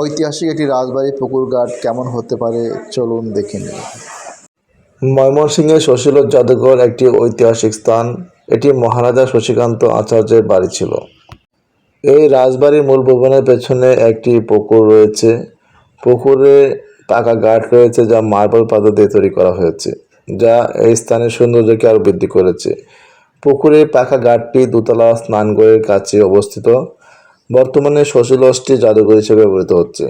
ঐতিহাসিক একটি রাজবাড়ি পুকুরঘাট কেমন হতে পারে চলুন দেখে নিই। ময়মনসিংহের শশীলজ জাদুঘর একটি ঐতিহাসিক স্থান। এটি মহারাজা শশীকান্ত আচার্যের বাড়ি ছিল। এই রাজবাড়ির মূল ভবনের পেছনে একটি পুকুর রয়েছে। পুকুরে পাকা ঘাট রয়েছে যা মার্বেল পাথর দিয়ে তৈরি করা হয়েছে, যা এই স্থানের সৌন্দর্যকে আরও বৃদ্ধি করেছে। পুকুরে পাকা ঘাটটি দোতলা স্নানঘরের কাছে অবস্থিত। বর্তমানে সচল শশীলজটি জাদুঘর হিসেবে ব্যবহৃত হচ্ছে।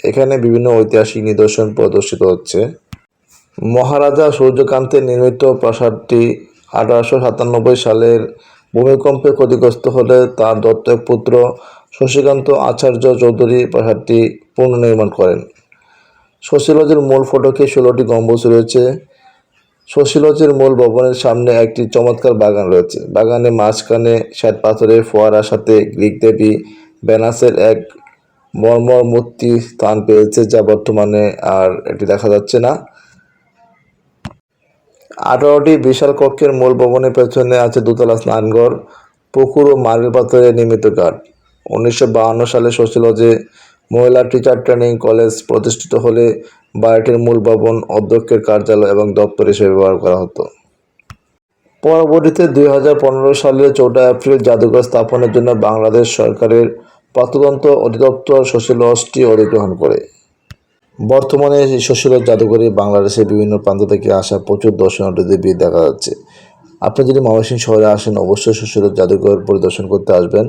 এখানে বিভিন্ন ঐতিহাসিক নিদর্শন প্রদর্শিত হচ্ছে। মহারাজা সূর্যকান্তের নির্মিত প্রাসাদটি আঠারোশো সাতানব্বই সালের ভূমিকম্পে ক্ষতিগ্রস্ত হলে তার দত্তক পুত্র শশীকান্ত আচার্য চৌধুরী প্রাসাদটি পুনর্নির্মাণ করেন। শশীলজের মূল ফটকে ষোলোটি গম্বুজ রয়েছে। শশীলজের মূল ভবনের সামনে একটি চমৎকার বাগান রয়েছে। বাগানের মাঝখানে শ্বেত পাথরের ফোয়ারার সাথে গ্রিক দেবী ভেনাসের এক মর্মর মূর্তি স্থান পেয়েছে যা বর্তমানে আর এটি দেখা যাচ্ছে না। আঠারোটি বিশাল কক্ষের মূল ভবনের পেছনে আছে দোতলা স্নানঘর, পুকুর ও মার্বেল পাথরে নির্মিত ঘাট। উনিশশো সালে শশীলজে মহিলা টিচার ট্রেনিং কলেজ প্রতিষ্ঠিত হলে বাড়িটির মূল ভবন অধ্যক্ষের কার্যালয় এবং দপ্তর হিসেবে ব্যবহার করা হতো। পরবর্তীতে দুই হাজার পনেরো সালের চৌঠা এপ্রিল জাদুঘর স্থাপনের জন্য বাংলাদেশ সরকারের প্রত্নতন্ত্র অধিদপ্তর শশীলজটি অধিগ্রহণ করে। বর্তমানে শশীলজ জাদুঘরে বাংলাদেশের বিভিন্ন প্রান্ত থেকে আসা প্রচুর দর্শনার্থীদের দেখা যাচ্ছে। আপনি যদি ময়মনসিংহ শহরে আসেন, অবশ্যই শশীলজ জাদুঘর পরিদর্শন করতে আসবেন।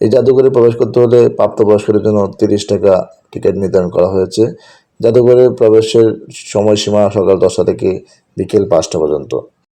এই জাদুঘরে প্রবেশ করতে হলে প্রাপ্তবয়স্কদের জন্য তিরিশ টাকা টিকিট নির্ধারণ করা হয়েছে। জাদুঘরে প্রবেশের সময়সীমা সকাল দশটা থেকে বিকেল পাঁচটা পর্যন্ত।